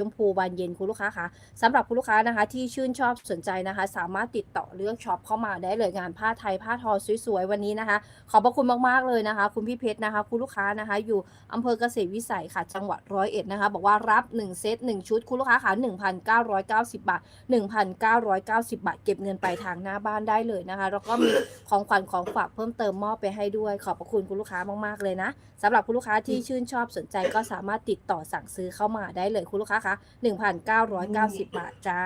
ชมพูบานเย็นคุณลูกค้าคะสำหรับคุณลูกค้านะคะ ที่ชื่นชอบสนใจนะคะ สามารถติดต่อเลือกช็อปเข้ามาได้เลยงานผ้าไทยผ้าทอสวยๆวันนี้นะคะ ขอบพระคุณมากๆเลยนะคะ คุณพี่เพชรนะคะ คุณลูกค้านะคะ อยู่อำเภอเกษตรวิสัยค่ะ จังหวัดร้อยเอ็ดนะคะ บอกว่ารับ 1 เซต 1 ชุด คุณลูกค้าค่ะ1,990 บาท 1,990 บาท เก็บเงินปลายทางหน้าบ้านได้เลยนะคะ แล้วก็มีของขวัญของฝากเพิ่มเติมมอบไปให้ด้วย ขอบพระคุณคุณลูกค้ามากๆเลยนะสำหรับคุณลูกค้าที่ชื่นชอบสนใจก็สามารถติดต่อสั่งซื้อเข้ามาได้เลยคุณลูกค้าคะ1,990 บาทจ้า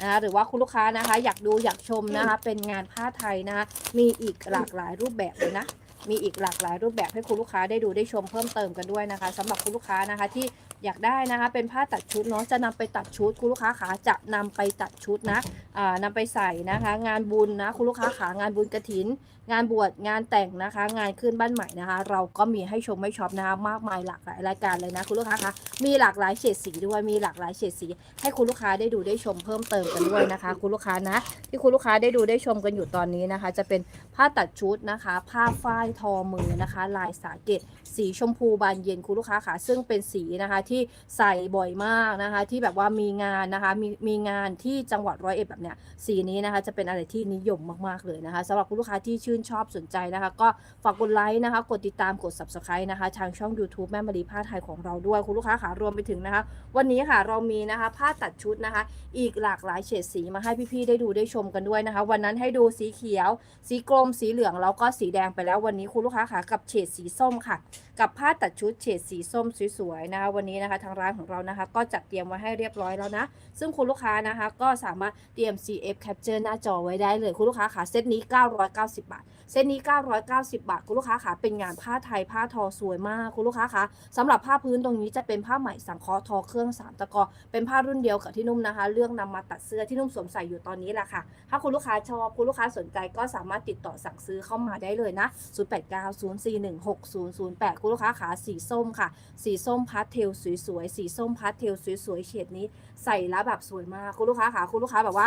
นะคะหรือว่าคุณลูกค้านะคะ อยากดูอยากชมนะคะ เป็นงานผ้าไทยนะคะมีอีกหลากหลายรูปแบบเลยนะมีอีกหลากหลายรูปแบบให้คุณลูกค้าได้ดูได้ชมเพิ่มเติมกันด้วยนะคะสำหรับคุณลูกค้านะคะที่ อยากได้นะคะ เป็นผ้าตัดชุดเนาะจะนำไปตัดชุดคุณลูกค้าขาจะนำไปตัดชุดนะอ่านำไปใส่นะคะ งานบุญนะคุณลูกค้าขางานบุญกระถิน งานบวชงานแต่งนะคะ งานขึ้นบ้านใหม่นะคะ เราก็มีให้ชมให้ช็อปนะคะมากมายหลากหลายรายการเลยนะคุณลูกค้าคะมีหลากหลายเฉดสีด้วยมีหลากหลายเฉดสี ให้คุณลูกค้าได้ดูได้ชมเพิ่มเติมกันด้วยนะคะ คุณลูกค้านะที่คุณลูกค้าได้ดูได้ชมกันอยู่ตอนนี้นะคะ จะเป็นผ้าตัดชุดนะคะ ผ้าฝ้ายทอมือนะคะ ลายสาเกตสีชมพูบานเย็นคุณลูกค้าค่ะซึ่งเป็นสีนะคะที่ใส่บ่อยมากนะคะ ที่แบบว่ามีงานนะคะ มีมีงานที่จังหวัดร้อยเอ็ดแบบเนี้ยสีนี้นะคะ จะเป็นอะไรที่นิยมมากๆเลยนะคะสำหรับคุณลูกค้าที่ชื่นชอบสนใจนะคะ ก็ฝากกดไลค์นะคะ กดติดตามกด subscribe นะคะ ทางช่อง YouTube แม่มารีผ้าไทยของเราด้วยคุณลูกค้าค่ะรวมไปถึงนะคะ วันนี้ค่ะเรามีนะคะ ผ้าตัดชุดนะคะ อีกหลากหลายเฉดสีมาให้พี่ๆได้ดูได้ชมกันด้วยนะคะ วันนั้นให้ดูสีเขียว สีกรมสีเหลืองแล้วก็สีแดงไปแล้ววันนี้คุณลูกค้าค่ะกับเฉดสีส้มค่ะ กับผ้าตัดชุดเฉดสีส้มสวยๆนะคะวันนี้นะคะ ทางร้านของเรานะคะ ก็จัดเตรียมไว้ให้เรียบร้อยแล้วนะ ซึ่งคุณลูกค้านะคะ ก็สามารถเตรียม CF capture หน้าจอไว้ได้เลย คุณลูกค้าค่ะเซตนี้ 990 บาท เซตนี้ 990 บาท คุณลูกค้าค่ะเป็นงานผ้าไทยผ้าทอสวยมาก คุณลูกค้าค่ะสำหรับผ้าพื้นตรงนี้จะเป็นผ้าไหมสังเคราะห์ทอเครื่องสามตะกอเป็นผ้ารุ่นเดียวกับที่นุ่มนะคะ เรื่องนำมาตัดเสื้อที่นุ่มสวมใส่อยู่ตอนนี้แหละค่ะ ถ้าคุณลูกค้าชอบคุณลูกค้าสนใจก็สามารถติดต่อสั่งซื้อเข้ามาได้เลยนะ0890416008 คุณลูกค้าขาสีส้มค่ะ สีส้มพาสเทลสวยๆสีส้มพาสเทลสวยๆเฉดนี้ใส่แล้วแบบสวยมากคุณลูกค้าค่ะคุณลูกค้าแบบว่า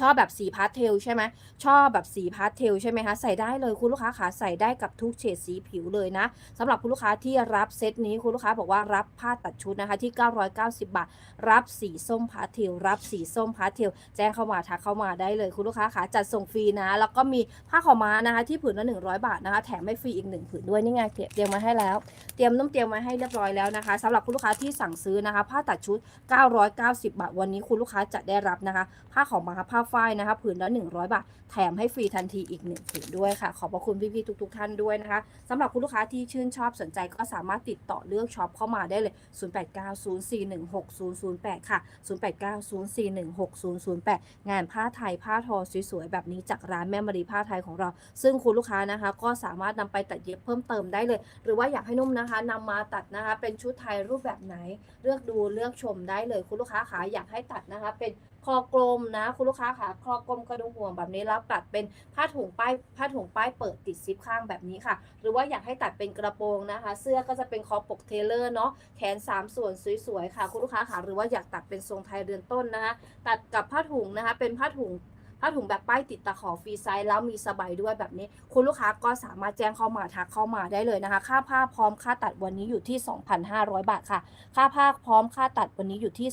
ชอบแบบสีพาสเทลใช่ไหมชอบแบบสีพาสเทลใช่ไหมคะใส่ได้เลยคุณลูกค้าขาใส่ได้กับทุกเฉดสีผิวเลยนะสำหรับคุณลูกค้าที่รับเซตนี้คุณลูกค้าบอกว่ารับผ้าตัดชุดนะคะที่ 990 บาท รับสีส้มพาสเทลรับสีส้มพาสเทลแจ้งเข้ามาทักเข้ามาได้เลยคุณลูกค้าขาจัดส่งฟรีนะ แล้วก็มีผ้าขาวม้านะคะที่ผืนละ 100 บาทนะคะแถมให้ฟรีอีกหนึ่งผืนด้วยนี่ไงเตรียมมาให้แล้ว เตรียมนุ่มเตรียมไว้ให้เรียบร้อยแล้วนะคะสำหรับคุณลูกค้าที่สั่งซื้อนะคะ ผ้าตัดชุด 990 บาท วันนี้คุณลูกค้าจะได้รับนะคะ ผ้าขาวม้าผ้าฝ้ายนะคะผืนละ100 บาท แถมให้ฟรีทันทีอีกหนึ่งผืนด้วยค่ะ ขอบพระคุณพี่ๆทุก ๆ ท่านด้วยนะคะสำหรับคุณลูกค้าที่ชื่นชอบสนใจก็สามารถติดต่อเลือกช็อปเข้ามาได้เลย 0890416008 ค่ะ 0890416008 งานผ้าไทยผ้าทอสวยๆแบบนี้จากร้านแม่มารีผ้าไทยของเรา ซึ่งคุณลูกค้านะคะ ก็สามารถนำไปตัดเย็บเพิ่มเติมได้เลย หรือว่าอยากให้นุ่มนะคะนำมาตัดนะคะเป็นชุดไทยรูปแบบไหน เลือกดูเลือกชมได้เลย คุณลูกค้าขาอยากให้ตัดนะคะ เป็นคอกลมนะ คุณลูกค้าขาคอกลมกระดุมห่วงแบบนี้แล้วตัดเป็นผ้าถุงป้ายผ้าถุงป้ายเปิดติดซิปข้างแบบนี้ค่ะ หรือว่าอยากให้ตัดเป็นกระโปรงนะคะ เสื้อก็จะเป็นคอปกเทเลอร์เนาะแขน 3 ส่วนสวยๆค่ะ คุณลูกค้าค่ะหรือว่าอยากตัดเป็นทรงไทยเรือนต้นนะคะ ตัดกับผ้าถุงนะคะ เป็นผ้าถุง ผ้าถุงแบบป้ายติดตะขอฟรีไซส์แล้วมีสบายด้วยแบบนี้ คุณลูกค้าก็สามารถแจ้งเข้ามาทักเข้ามาได้เลยนะคะ ค่าผ้าพร้อมค่าตัดวันนี้อยู่ที่ 2,500 บาทค่ะ ค่าผ้าพร้อมค่าตัดวันนี้อยู่ที่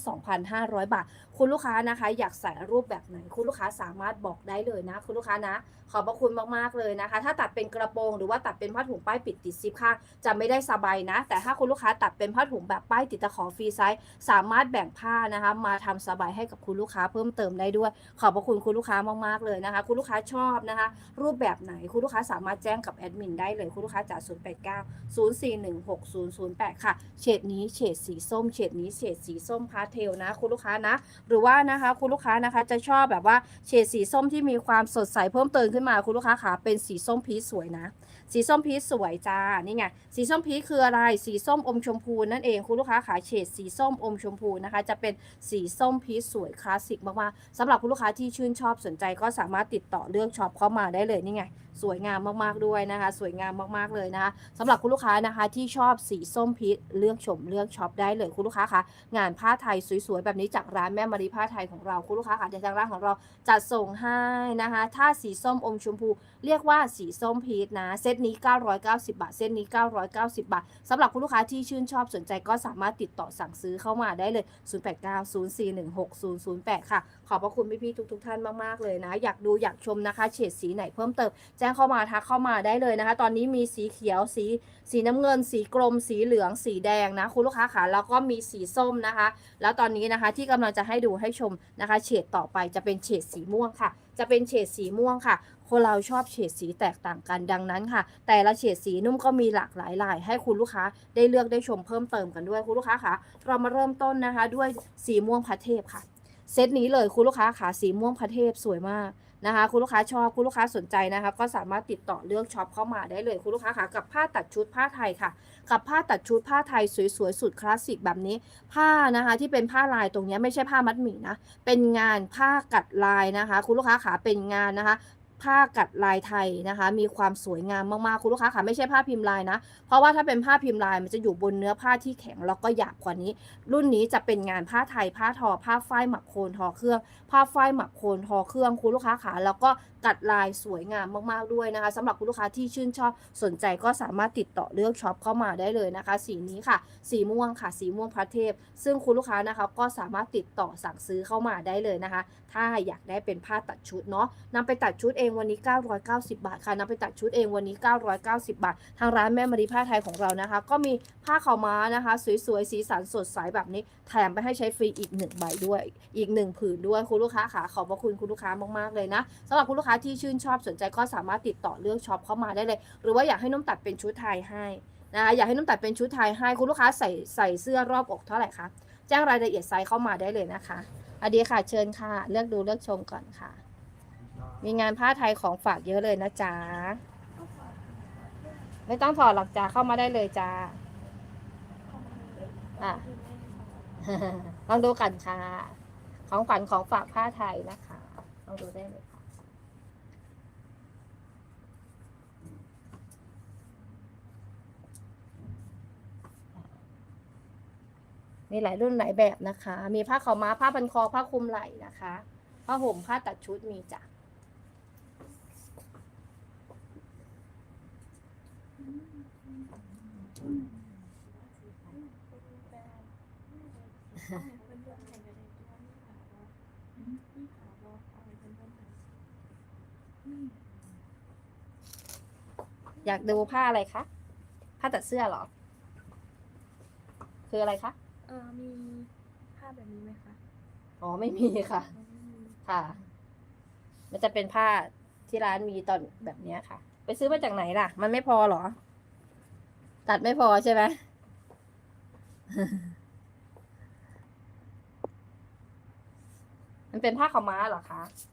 2,500 บาท คุณลูกค้านะคะ อยากใส่รูปแบบไหนคุณลูกค้าสามารถบอกได้เลยนะ คุณลูกค้านะ ขอบพระคุณมากๆเลยนะคะ ถ้าตัดเป็นกระโปรงหรือว่าตัดเป็นผ้าถุงป้ายปิดติดซิปข้างจะไม่ได้สบายนะ แต่ถ้าคุณลูกค้าตัดเป็นผ้าถุงแบบป้ายติดตะขอฟรีไซส์สามารถแบ่งผ้านะคะ มาทำสบายให้กับคุณลูกค้าเพิ่มเติมได้ด้วย ขอบพระคุณคุณลูกค้ามากๆเลยนะคะ คุณลูกค้าชอบนะคะ รูปแบบไหนคุณลูกค้าสามารถแจ้งกับแอดมินได้เลย คุณลูกค้าจาก 089 0416008 ค่ะ เฉดนี้เฉดสีส้ม เฉดนี้เฉดสีส้มพาเทลนะ คุณลูกค้านะ หรือว่านะคะคุณลูกค้านะคะจะชอบแบบว่าเฉดสีส้มที่มีความสดใสเพิ่มเติมขึ้นมาคุณลูกค้าขาเป็นสีส้มพีสวยนะ สีส้มพีสวยจ้านี่ไงสีส้มพีคืออะไรสีส้มอมชมพูนั่นเองคุณลูกค้าขาเฉดสีส้มอมชมพูนะคะ จะเป็นสีส้มพีสวยคลาสสิกมากๆสำหรับคุณลูกค้าที่ชื่นชอบสนใจก็สามารถติดต่อเลือกช็อปเข้ามาได้เลยนี่ไง สวยงามมากๆด้วยนะคะ สวยงามมากๆเลยนะคะสำหรับคุณลูกค้านะคะที่ชอบสีส้มพีชเลือกชมเลือกช็อปได้เลยคุณลูกค้าคะงานผ้าไทยสวยๆแบบนี้จากร้านแม่มารีผ้าไทยของเราคุณลูกค้าค่ะเดี๋ยวทางร้านของเราจัดส่งให้นะคะ ถ้าสีส้มอมชมพู เรียกว่าสีส้มพีชนะเซตนี้ 990 บาทเซตนี้ 990 บาทสำหรับคุณลูกค้าที่ชื่นชอบสนใจก็สามารถติดต่อสั่งซื้อเข้ามาได้เลย 0890416008 ค่ะ อบพระคุณพี่ๆทุก ๆ ท่านมากๆเลยนะ อยากดูอยากชมนะคะ เฉดสีไหนเพิ่มเติม แจ้งเข้ามาทักเข้ามาได้เลยนะคะ ตอนนี้มีสีเขียวสีสีน้ำเงิน สีกรม สีเหลือง สีแดงนะคุณลูกค้าค่ะแล้วก็มีสีส้มนะคะ แล้วตอนนี้นะคะที่กำลังจะให้ดูให้ชมนะคะ เฉดต่อไปจะเป็นเฉดสีม่วงค่ะ จะเป็นเฉดสีม่วงค่ะคนเราชอบเฉดสีแตกต่างกันดังนั้นค่ะ แต่ละเฉดสีนุ่มก็มีหลากหลายลาย ให้คุณลูกค้าได้เลือกได้ชมเพิ่มเติมกันด้วยคุณลูกค้าค่ะเรามาเริ่มต้นนะคะ ด้วยสีม่วงพระเทพค่ะ เซตนี้เลยคุณลูกค้าค่ะสีม่วงพระเทพสวยมากนะคะ คุณลูกค้าชอบคุณลูกค้าสนใจนะคะก็สามารถติดต่อเลือกช็อปเข้ามาได้เลยคุณลูกค้าค่ะกับผ้าตัดชุดผ้าไทยค่ะ กับผ้าตัดชุดผ้าไทยสวยๆสุดคลาสสิกแบบนี้ ผ้านะคะที่เป็นผ้าลายตรงนี้ไม่ใช่ผ้ามัดหมี่นะเป็นงานผ้ากัดลายนะคะ คุณลูกค้าขาเป็นงานนะคะ ผ้ากัดลายไทยนะคะ มีความสวยงามมากๆคุณลูกค้าค่ะไม่ใช่ผ้าพิมพ์ลายนะ เพราะว่าถ้าเป็นผ้าพิมพ์ลายมันจะอยู่บนเนื้อผ้าที่แข็งแล้วก็หยาบกว่านี้ รุ่นนี้จะเป็นงานผ้าไทยผ้าทอ ผ้าฝ้ายหมักโคนทอเครื่อง ผ้าฝ้ายหมักโคนทอเครื่องคุณลูกค้าขาแล้วก็กัดลายสวยงามมากๆด้วยนะคะสำหรับคุณลูกค้าที่ชื่นชอบสนใจก็สามารถติดต่อเลือกช็อปเข้ามาได้เลยนะคะ สีนี้ค่ะ สีม่วงค่ะ สีม่วงพระเทพ ซึ่งคุณลูกค้านะคะก็สามารถติดต่อสั่งซื้อเข้ามาได้เลยนะคะ ถ้าอยากได้เป็นผ้าตัดชุดเนาะนำไปตัดชุดเองวันนี้ 990 บาทค่ะนำไปตัดชุดเองวันนี้ 990 บาท ทางร้านแม่มารีผ้าไทยของเรานะคะ ก็มีผ้าขาวม้านะคะ สวยๆ สีสันสดใสแบบนี้ แถมไปให้ใช้ฟรีอีกหนึ่งใบด้วย อีกหนึ่งผืนด้วยคุณลูกค้าค่ะขอบพระคุณคุณลูกค้ามากๆเลยนะสำหรับคุณลูกค้าที่ชื่นชอบสนใจก็สามารถติดต่อเลือกช็อปเข้ามาได้เลย หรือว่าอยากให้นุ่มตัดเป็นชุดไทยให้นะคะอยากให้นุ่มตัดเป็นชุดไทยให้คุณลูกค้าใส่ใส่เสื้อรอบอกเท่าไหร่คะแจ้งรายละเอียดไซส์เข้ามาได้เลยนะคะ อดีค่ะเชิญค่ะ เลือกดูเลือกชมก่อนค่ะ มีงานผ้าไทยของฝากเยอะเลยนะจ๊ะไม่ต้องถอดหรอกจ้าเข้ามาได้เลยจ้าอะลองดูกันค่ะ ของขวัญของฝากผ้าไทยนะคะลองดูได้เลยค่ะ มีหลายรุ่นหลายแบบนะคะ มีผ้าขาวม้าผ้าพันคอผ้าคลุมไหล่นะคะผ้าห่มผ้าตัดชุดมีจ้ะอยากดูผ้าอะไรคะ ผ้าตัดเสื้อเหรอ คืออะไรคะ เออมีผ้าแบบนี้ไหมคะอ๋อไม่มีค่ะไม่มีค่ะ มันจะเป็นผ้าที่ร้านมีตอนแบบเนี้ยค่ะ ไปซื้อมาจากไหนล่ะ มันไม่พอเหรอ ตัดไม่พอใช่ไหมมันเป็นผ้าขาวม้าเหรอคะใ